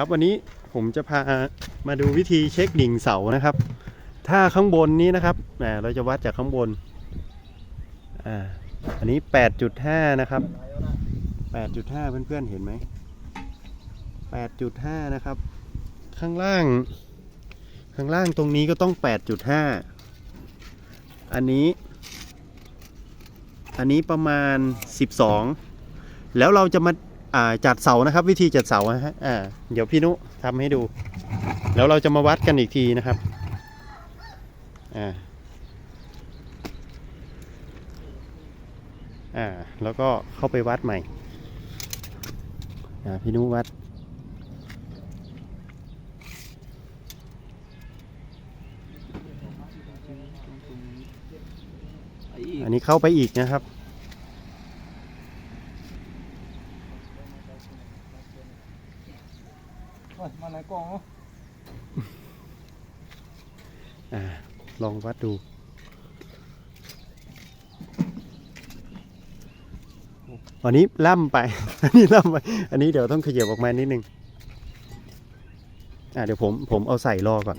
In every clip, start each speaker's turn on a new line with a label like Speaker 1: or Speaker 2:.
Speaker 1: ครับวันนี้ผมจะพามาดูวิธีเช็คดิ่งเสานะครับ ถ้าข้างบนนี้นะครับเราจะวัดจากข้างบนออันนี้ 8.5 นะครับ 8.5 เพื่อนๆเห็นไหม 8.5 นะครับ ข้างล่าง ข้างล่างตรงนี้ก็ต้อง 8.5 อันนี้ อันนี้ประมาณ 12 แล้วเราจะมา จัดเสานะครับ วิธีจัดเสานะฮะอ่าเดี๋ยวพี่นุทำให้ดู แล้วเราจะมาวัดกันอีกทีนะครับอ่าอ่าแล้วก็เข้าไปวัดใหม่อ่าพี่นุวัดอันนี้เข้าไปอีกนะครับ
Speaker 2: มาไหนกล่อง
Speaker 1: อ่าลองวัดดูอันนี้ล่ำไป อันนี้ล่ำไป อันนี้เดี๋ยวต้องขยับออกมานิดนึง อ่าเดี๋ยวผมผมเอาใส่รอก่อน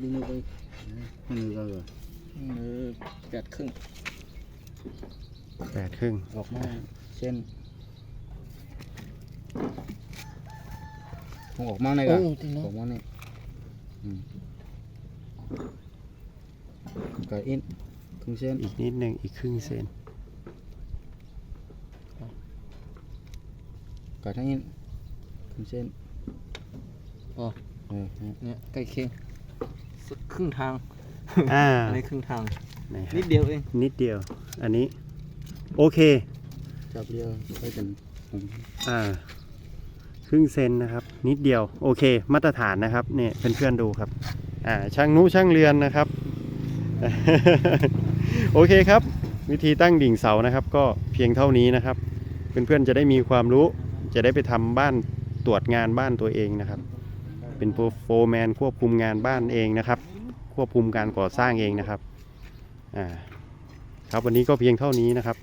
Speaker 2: ดึงมือไปมือก็เลย
Speaker 3: มือแปดครึ่ง
Speaker 1: แปดครึ่ง
Speaker 2: ออกมาเส้นคงออกมาในกะ
Speaker 3: โอ้จริง
Speaker 2: อ
Speaker 3: เนาะ
Speaker 2: อกมาในอืมกะอินครึ่งเส้น
Speaker 1: อีกนิดนึงอีกครึ่งเซน
Speaker 2: กะทั้งอินครึ่งเส้น
Speaker 3: อ๋อ
Speaker 2: เออฮะ
Speaker 3: เนี่ยใกล้เคียงสักครึ่งทาง
Speaker 1: อ่า
Speaker 3: อันนี้ครึ่งทาง
Speaker 1: ไหนฮะ
Speaker 3: นิดเดียวเอง
Speaker 1: นิดเดียว อันนี้ โอเค
Speaker 2: จับเดียวไปเป็นผม
Speaker 1: อ่าครึ่งเซนนะครับ นิดเดียวโอเค มาตรฐานนะครับเนี่ยเพื่อนๆดูครับ อ่าช่างนุช่างเรือนนะครับ โอเคครับ วิธีตั้งดิ่งเสานะครับ ก็เพียงเท่านี้นะครับ เพื่อนๆจะได้มีความรู้ จะได้ไปทำบ้านตรวจงานบ้านตัวเองนะครับ เป็นโฟร์แมนควบคุมงานบ้านเองนะครับ ควบคุมการก่อสร้างเองนะครับอ่าครับวันนี้ก็เพียงเท่านี้นะครับ